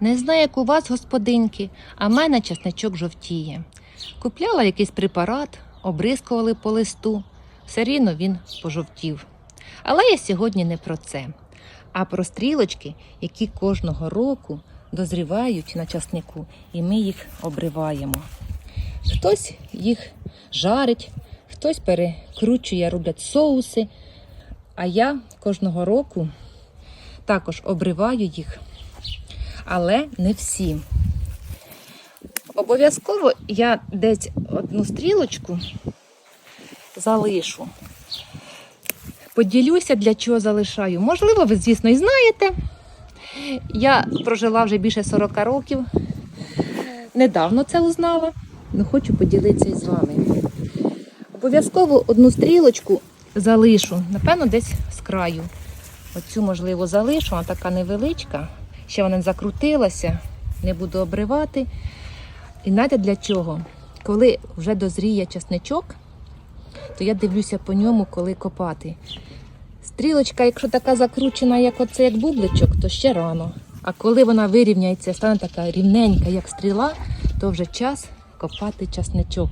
Не знаю, як у вас, господинки, а мене часничок жовтіє. Купляла якийсь препарат, обрискували по листу, все рівно він пожовтів. Але я сьогодні не про це, а про стрілочки, які кожного року дозрівають на часнику, і ми їх обриваємо. Хтось їх жарить, хтось перекручує, роблять соуси. А я кожного року також обриваю їх, але не всі. Обов'язково я десь одну стрілочку залишу. Поділюся, для чого залишаю. Можливо, ви, звісно, і знаєте. Я прожила вже більше 40 років. Недавно це узнала, але хочу поділитися із вами. Обов'язково одну стрілочку залишу, напевно, десь з краю. Оцю, можливо, залишу, вона така невеличка. Ще вона закрутилася, не буду обривати. І знаєте для чого? Коли вже дозріє часничок, то я дивлюся по ньому, коли копати. Стрілочка, якщо така закручена, як оце, як бубличок, то ще рано. А коли вона вирівняється, стане така рівненька, як стріла, то вже час копати часничок.